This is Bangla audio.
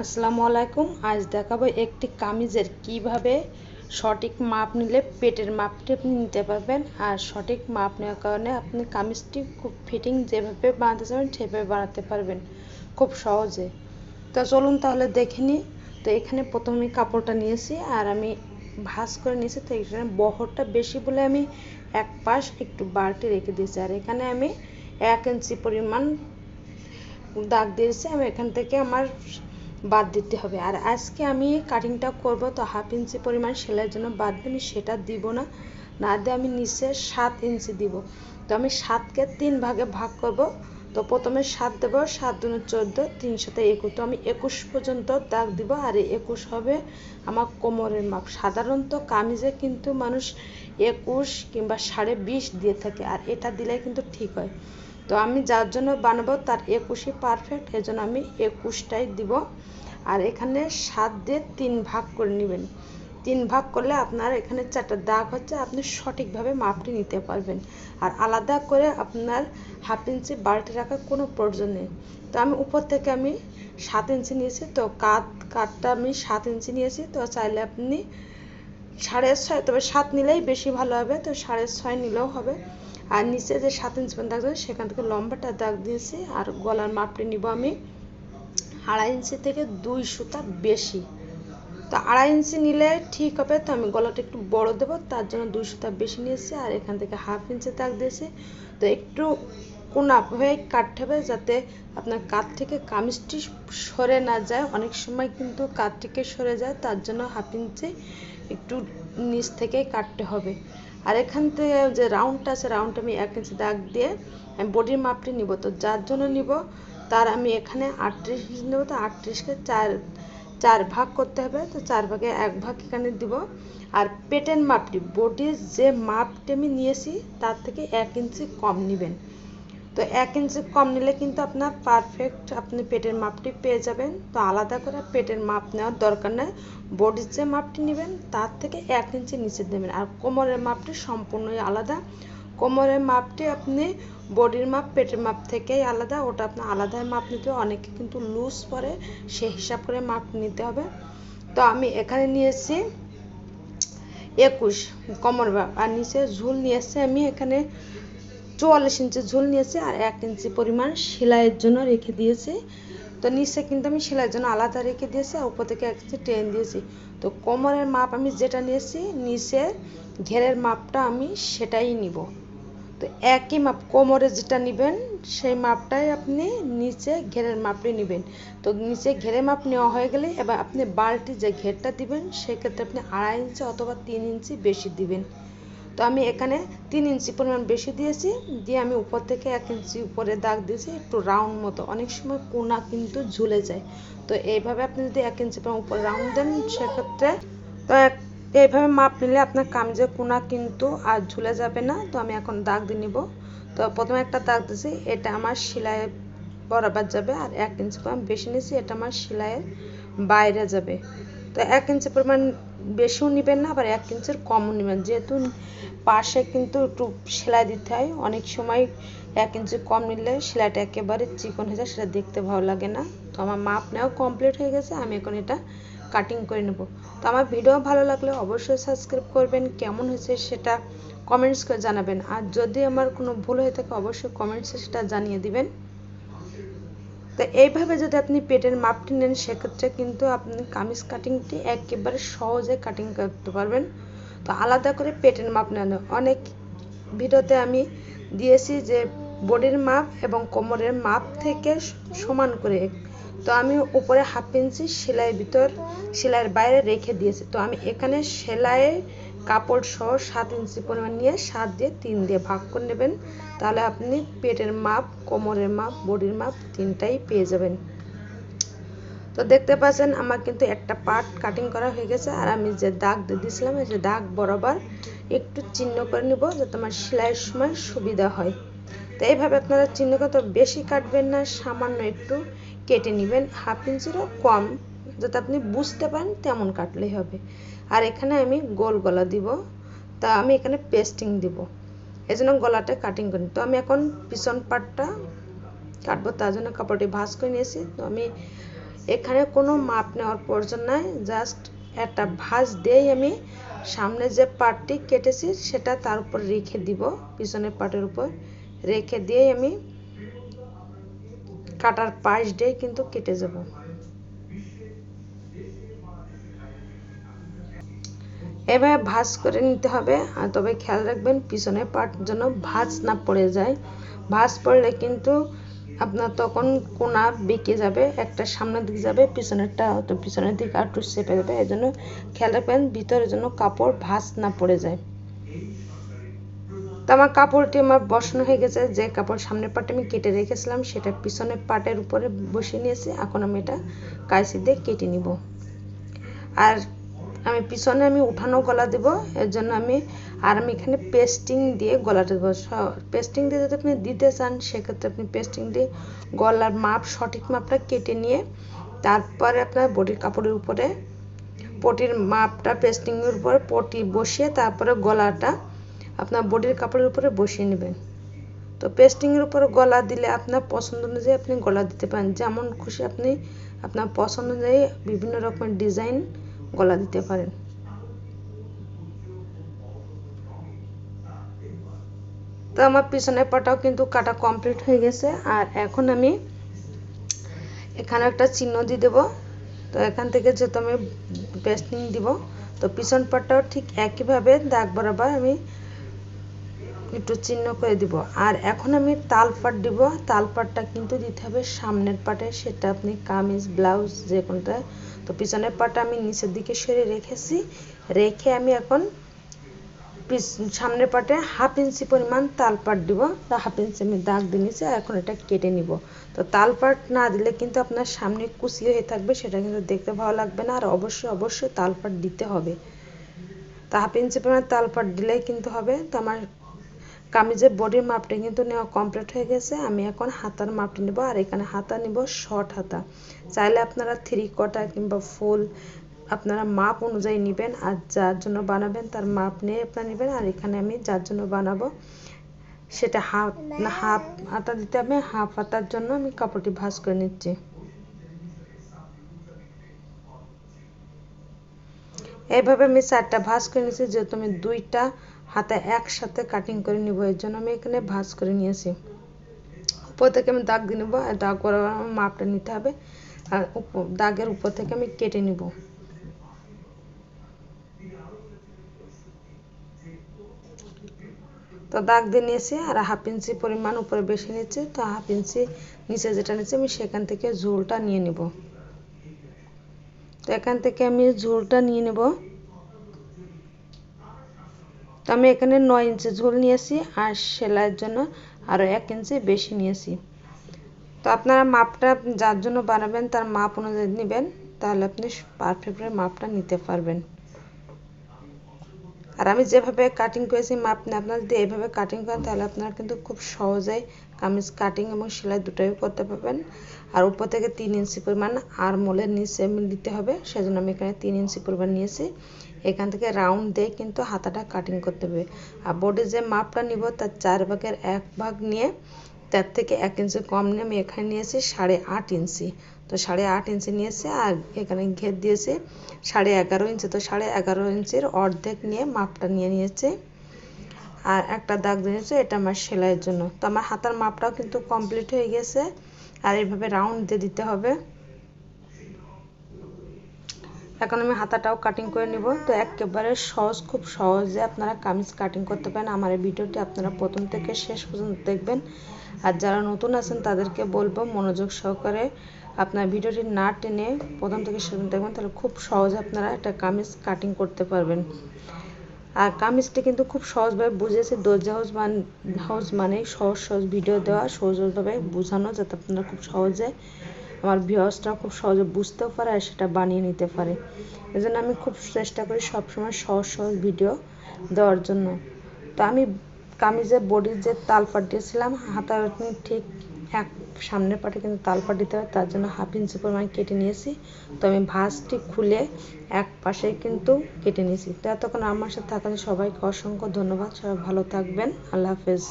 আসসালামু আলাইকুম আজ দেখাবো একটি কামিজের কীভাবে সঠিক মাপ নিলে পেটের মাপটি আপনি নিতে পারবেন। আর সঠিক মাপ নেওয়ার কারণে আপনি কামিজটি খুব ফিটিং যেভাবে বানাতে চাবেন, সেভাবে বানাতে পারবেন খুব সহজে। তো চলুন তাহলে দেখে নিই। তো এখানে প্রথমে কাপড়টা নিয়েছি আর আমি ভাঁজ করে নিয়েছি। তো এখানে বহরটা বেশি বলে আমি এক পাশ একটু বাড়তি রেখে দিয়েছি। আর এখানে আমি এক ইঞ্চি পরিমাণ দাগ দিয়েছি। আমি এখান থেকে আমার বাদ দিতে হবে। আর আজকে আমি কাটিংটা করব তো হাফ ইঞ্চি পরিমাণ সেলাইয়ের জন্য বাদ দিয়ে আমি সেটা দিব না। না দিয়ে আমি নিচে সাত ইঞ্চি দিব। তো আমি সাতকে তিন ভাগে ভাগ করব। তো প্রথমে সাত দেবো, সাত দুনো চোদ্দ, তিন সাথে একুশ। তো আমি একুশ পর্যন্ত দাগ দিব আর একুশ হবে আমার কোমরের মাপ। সাধারণত কামিজে কিন্তু মানুষ একুশ কিংবা সাড়ে বিশ দিয়ে থাকে আর এটা দিলে কিন্তু ঠিক হয়। তো আমি যার জন্য বানাবো তার একুশই পারফেক্ট এজন্য আমি একুশটাই দিব। আর এখানে সাত দিয়ে তিন ভাগ করে নেবেন। তিন ভাগ করলে আপনার এখানে চারটা দাগ হচ্ছে, আপনি সঠিকভাবে মাপটি নিতে পারবেন। আর আলাদা করে আপনার হাফ ইঞ্চি বাড়তি রাখার কোনো প্রয়োজন নেই। তো আমি উপর থেকে আমি সাত ইঞ্চি নিয়েছি, তো কাত, কাতটা আমি সাত ইঞ্চি নিয়েছি, তো চাইলে আপনি সাড়ে ছয়, তবে সাত নিলেই বেশি ভালো হবে, তো সাড়ে ছয় নিলেও হবে। আর নিচে যে সাত ইঞ্চি দাগ দেবে সেখান থেকে লম্বাটা দাগ দিয়েছি আর গলার মাপটি নিব আমি আড়াই ইঞ্চি থেকে দুই সুতা বেশি। তো আড়াই ইঞ্চি নিলে ঠিক হবে, তো আমি গলাটা একটু বড় দেবো, তার জন্য দুই সুতা বেশি নিয়েছি আর এখান থেকে হাফ ইঞ্চি দাগ দিয়েছি। তো একটু কোনা হয়ে কাটতে হবে যাতে আপনার কাত থেকে কামিজটি সরে না যায়। অনেক সময় কিন্তু কাত থেকে সরে যায়, তার জন্য হাফ ইঞ্চি একটু নিচ থেকে কাটতে হবে। আর এখান থেকে যে রাউন্ডটা আছে রাউন্ডটা আমি এক ইঞ্চি দাগ দিয়ে আমি বডির মাপটি নিব। তো যার জন্য নিব, তার আমি এখানে আটত্রিশ নেব। তো আটত্রিশকে চার চার ভাগ করতে হবে। তো চার ভাগে এক ভাগ এখানে দিব। আর পেটের মাপটি বডির যে মাপটি আমি নিয়েছি, তার থেকে এক ইঞ্চি কম নেবেন। তো এক ইঞ্চি কম নিলে কিন্তু আপনার পারফেক্ট আপনি পেটের মাপটি পেয়ে যাবেন। তো আলাদা করে পেটের মাপ নেওয়ার দরকার নেই। বডির যে মাপটি নেবেন, তার থেকে এক ইঞ্চি নিচে দেবেন। আর কোমরের মাপটি সম্পূর্ণই আলাদা। কোমরের মাপটি আপনি বডির মাপ, পেটের মাপ থেকেই আলাদা। ওটা আপনার আলাদা মাপ নিতে হবে। অনেকে কিন্তু লুজ পরে সে হিসাব করে মাপ নিতে হবে। তো আমি এখানে নিয়েছি একুশ কোমর মাপ আর নিচে ঝুল নিয়েছি আমি এখানে চুয়াল্লিশ ইঞ্চি ঝুল নিয়েছি আর এক ইঞ্চি পরিমাণ সেলাইয়ের জন্য রেখে দিয়েছি। তো নিচে কিন্তু আমি সেলাইয়ের জন্য আলাদা রেখে দিয়েছি আর উপর থেকে এক ইঞ্চি টেন দিয়েছি। তো কোমরের মাপ আমি যেটা নিয়েছি নিচে ঘেরের মাপটা আমি সেটাই নিব। তো একই মাপ, কোমরে যেটা নেবেন, সেই মাপটাই আপনি নিচে ঘেরের মাপটি নেবেন। তো নিচে ঘেরের মাপ নেওয়া হয়ে গেলে এবার আপনি বালটি যে ঘেরটা দিবেন, সেক্ষেত্রে আপনি আড়াই ইঞ্চি অথবা তিন ইঞ্চি বেশি দিবেন। তো আমি এখানে তিন ইঞ্চি পরিমাণ বেশি দিয়েছি, দিয়ে আমি উপর থেকে এক ইঞ্চি উপরে দাগ দিয়েছি, একটু রাউন্ড মতো। অনেক সময় কোনা কিন্তু ঝুলে যায়। তো এইভাবে আপনি যদি এক ইঞ্চি পরিমাণ উপরে রাউন্ড দেন, সেক্ষেত্রে তো এইভাবে মাপ নিলে আপনার কামিজের কোনা কিন্তু আর ঝুলে যাবে না। তো আমি এখন দাগ দিয়ে নিব। তো প্রথমে একটা দাগ দিয়েছি, এটা আমার সেলাই বরাবর যাবে, আর এক ইঞ্চি পরিমাণ বেশি নিয়েছি, এটা আমার সেলাইয়ের বাইরে যাবে। তো এক ইঞ্চি পরিমাণ বেশিও নেবেন না, আবার এক ইঞ্চির কমও নেবেন। যেহেতু পাশে কিন্তু একটু সেলাই দিতে হয়, অনেক সময় এক ইঞ্চি কম নিলে সেলাইটা একেবারে চিকন হয়ে যায়, সেটা দেখতে ভালো লাগে না। তো আমার মাপ নেওয়া কমপ্লিট হয়ে গেছে, আমি এখন এটা কাটিং করে নেব। তো আমার ভিডিও ভালো লাগলে অবশ্যই সাবস্ক্রাইব করবেন, কেমন হয়েছে সেটা কমেন্টস করে জানাবেন। আর যদি আমার কোনো ভুল হয়ে থাকে, অবশ্যই কমেন্টসে সেটা জানিয়ে দিবেন। তো এইভাবে যদি আপনি পেটের মাপটি নেন, সেক্ষেত্রে কিন্তু আপনি কামিজ কাটিংটি একেবারে সহজে কাটিং করতে পারবেন। তো আলাদা করে পেটের মাপ নেন। অনেক ভিডিওতে আমি দিয়েছি যে বডির মাপ এবং কোমরের মাপ থেকে সমান করে। তো আমি উপরে হাফ ইঞ্চি সেলাইয়ের ভিতর, সেলাইয়ের বাইরে রেখে দিয়েছি। তো আমি এখানে সেলাইয়ের কাপড় সহ সাত ইঞ্চি পরিমাণ নিয়ে সাত দিয়ে তিন দিয়ে ভাগ করে নেবেন। তাহলে আপনি পেটের মাপ, কোমরের মাপ, বডির মাপ তিনটাই পেয়ে যাবেন। তো দেখতে পাচ্ছেন আমার কিন্তু একটা পার্ট কাটিং করা হয়ে গেছে। আর আমি যে দাগ দিয়ে দিয়েছিলাম যে দাগ বরাবর একটু চিহ্ন করে নিব যাতে আমার সেলাইয়ের সময় সুবিধা হয়। তো এইভাবে আপনারা চিহ্ন করতে বেশি কাটবেন না, সামান্য একটু কেটে নেবেন। হাফ ইঞ্চিরও কম যাতে আপনি বুঝতে পারেন তেমন কাটলেই হবে। আর এখানে আমি গোল গলা দিব, তা আমি এখানে পেস্টিং দিব। এই জন্য গলাটা কাটিং করি তো আমি এখন পিছন পাটটা কাটবো, তার জন্য কাপড়টি ভাঁজ করে নিয়েছি। তো আমি এখানে কোনো মাপ নেওয়ার প্রয়োজন নাই জাস্ট একটা ভাঁজ দিয়েই আমি সামনে যে পার্টটি কেটেছি, সেটা তার উপর রেখে দিব, পিছনের পার্টের উপর। রেখে দিয়েই আমি কাটার পাশ দিয়ে কিন্তু কেটে যাব। এভাবে ভাঁজ করে নিতে হবে, আর তবে খেয়াল রাখবেন পিছনের পার্ট যেন ভাঁজ না পড়ে যায়। ভাঁজ পড়লে কিন্তু আপনার তখন কোনা বেঁকে যাবে, একটা সামনের দিকে যাবে, পিছনেরটা হয়তো পিছনের দিকে আর চেপে যাবে, এই জন্য খেয়াল রাখবেন ভিতরের জন্য কাপড় ভাঁজ না পড়ে যায়। তো আমার কাপড়টি আমার বসানো হয়ে গেছে, যে কাপড় সামনের পাটে আমি কেটে রেখেছিলাম, সেটা পিছনের পাটের উপরে বসিয়ে নিয়েছি, এখন আমি এটা কাইসি দিয়ে কেটে নিব। আর আমি পিছনে আমি উঠানো গলা দেব, এর জন্য আমি, আর আমি এখানে পেস্টিং দিয়ে গলাটা দেবো। পেস্টিং দিয়ে যদি আপনি দিতে চান, সেক্ষেত্রে আপনি পেস্টিং দিয়ে গলার মাপ, সঠিক মাপটা কেটে নিয়ে তারপরে আপনার বডির কাপড়ের উপরে, পটির মাপটা পেস্টিংয়ের উপরে পটি বসিয়ে তারপরে গলাটা আপনার বডির কাপড়ের উপরে বসিয়ে নেবেন। তো পেস্টিংয়ের উপর গলা দিলে আপনার পছন্দ অনুযায়ী আপনি গলা দিতে পারেন। যেমন খুশি আপনি, আপনার পছন্দ অনুযায়ী বিভিন্ন রকমের ডিজাইন গলা দিতে পারেন। তো আমার পিছনের পাটাও কিন্তু কাটা কমপ্লিট হয়ে গেছে। আর এখন আমি এখানে একটা চিহ্ন দিয়ে দেবো। তো এখান থেকে যেহেতু আমি পেস্টিং দিব, তো পিছন পাটটাও ঠিক একইভাবে দাগ বরাবর আমি একটু চিহ্ন করে দিব। আর এখন আমি তাল পাট দিব। তাল পাটটা কিন্তু দিতে হবে সামনের পাটে। সেটা আপনি কামিজ, ব্লাউজ যে কোনটা তো পিছনের পাটা আমি নিচের দিকে সরে রেখেছি। রেখে আমি এখন সামনের পাটে হাফ ইঞ্চি পরিমাণ তাল পাট দিব। তো হাফ ইঞ্চি আমি দাগ দিয়ে আর এখন এটা কেটে নিব। তো তাল পাট না দিলে কিন্তু আপনার সামনে কুচি হয়ে থাকবে, সেটা কিন্তু দেখতে ভালো লাগবে না। আর অবশ্যই অবশ্যই তাল পাট দিতে হবে। তো হাফ ইঞ্চি পরিমাণ তাল পাট দিলেই কিন্তু হবে। তো আমার কামিজের বডির মাপটা কিন্তু নেওয়া কমপ্লিট হয়ে গেছে। আমি এখন হাতার মাপটা নেব আর এখানে হাতা নিব শর্ট হাতা। চাইলে আপনারা থ্রি কটা কিংবা ফুল আপনারা মাপ অনুযায়ী নেবেন আর যার জন্য বানাবেন তার মাপ নিয়ে আপনারা নেবেন আর এখানে আমি যার জন্য বানাবো সেটা হাফ হাফ হাতা দিতে হবে, হাফ হাতার জন্য আমি কাপড়টি ভাঁজ করে নিচ্ছি। এইভাবে আমি চারটা ভাঁজ করে নিচ্ছি যেহেতু আমি দুইটা হাতে একসাথে কাটিং করে নিব, এর জন্য আমি এখানে ভাঁজ করে নিয়েছি। উপর থেকে আমি দাগ দিয়ে নেব, আর দাগ করার মাপটা নিতে হবে। আর দাগের উপর থেকে আমি কেটে নিব। তো দাগ দিয়ে নিয়েছি, আর হাফ ইঞ্চি পরিমাণ উপরে বেশি নিচ্ছে তো হাফ ইঞ্চি নিচে যেটা নিচ্ছে আমি সেখান থেকে ঝোলটা নিয়ে নেব। তো এখান থেকে আমি ঝোলটা নিয়ে নেব। তো আমি এখানে নয় ইঞ্চি ঝোল নিয়েছি আর সেলাইয়ের জন্য আরও এক ইঞ্চি বেশি নিয়েছি। তো আপনারা মাপটা যার জন্য বানাবেন তার মাপ অনুযায়ী নেবেন, তাহলে আপনি পারফেক্টলি মাপটা নিতে পারবেন। আর আমি যেভাবে কাটিং করেছি মাপ আপনারা যদি এইভাবে কাটিং করেন, তাহলে আপনারা কিন্তু খুব সহজেই কামিজ কাটিং এবং সেলাই দুটোই করতে পারবেন। আর উপর থেকে তিন ইঞ্চি পরিমাণ আর মোলের নিচে দিতে হবে, সেজন্য আমি এখানে তিন ইঞ্চি পরিমাণ নিয়েছি। এখান থেকে রাউন্ড দিয়ে কিন্তু হাতাটা কাটিং করতে হবে। আর বডির যে মাপটা নিব, তার চার ভাগের এক ভাগ নিয়ে তার থেকে এক ইঞ্চি কম নিয়ে আমি এখানে নিয়েছি সাড়ে আট ইঞ্চি তো সাড়ে আট ইঞ্চি নিয়েছি আর এখানে ঘের দিয়েছি সাড়ে এগারো ইঞ্চি তো সাড়ে এগারো ইঞ্চির অর্ধেক নিয়ে মাপটা নিয়ে নিয়েছি। আর একটা দাগ দিয়েছে এটা আমার সেলাইয়ের জন্য। তো আমার হাতার মাপটাও কিন্তু কমপ্লিট হয়ে গেছে। আর এইভাবে রাউন্ড দিয়ে দিতে হবে। এখন আমি হাতাটাও কাটিং করে নিব। তো একেবারে সহজ, খুব সহজে আপনারা কামিজ কাটিং করতে পারেন। আমার এই ভিডিওটি আপনারা প্রথম থেকে শেষ পর্যন্ত দেখবেন। আর যারা নতুন আছেন, তাদেরকে বলব মনোযোগ সহকারে আপনার ভিডিওটি না টেনে প্রথম থেকে শেষ পর্যন্ত দেখবেন। তাহলে খুব সহজে আপনারা একটা কামিজ কাটিং করতে পারবেন। আর কামিজটি কিন্তু খুব সহজভাবে বুঝেছি, দরজা হাউস মান হাউস মানে সহজ সহজ ভিডিও দেওয়া সহজভাবে বোঝানো, যাতে আপনারা খুব সহজে আমার ভিউয়ার্সরা খুব সহজে বুঝতেও পারে আর সেটা বানিয়ে নিতে পারে। এজন্য আমি খুব চেষ্টা করি সবসময় সহজ সহজ ভিডিও দেওয়ার জন্য। তো আমি কামিজের বডির যে তালপাট দিয়েছিলাম, হাতার ঠিক এক সামনের পাটে কিন্তু তালপাট দিতে হয়, তার জন্য হাফ ইঞ্চি পরিমাণ কেটে নিয়েছি। তো আমি ভাঁজটি খুলে এক পাশে কিন্তু কেটে নিয়েছি। তো এতক্ষণ আমার সাথে থাকার সবাইকে অসংখ্য ধন্যবাদ। সবাই ভালো থাকবেন। আল্লাহ হাফেজ।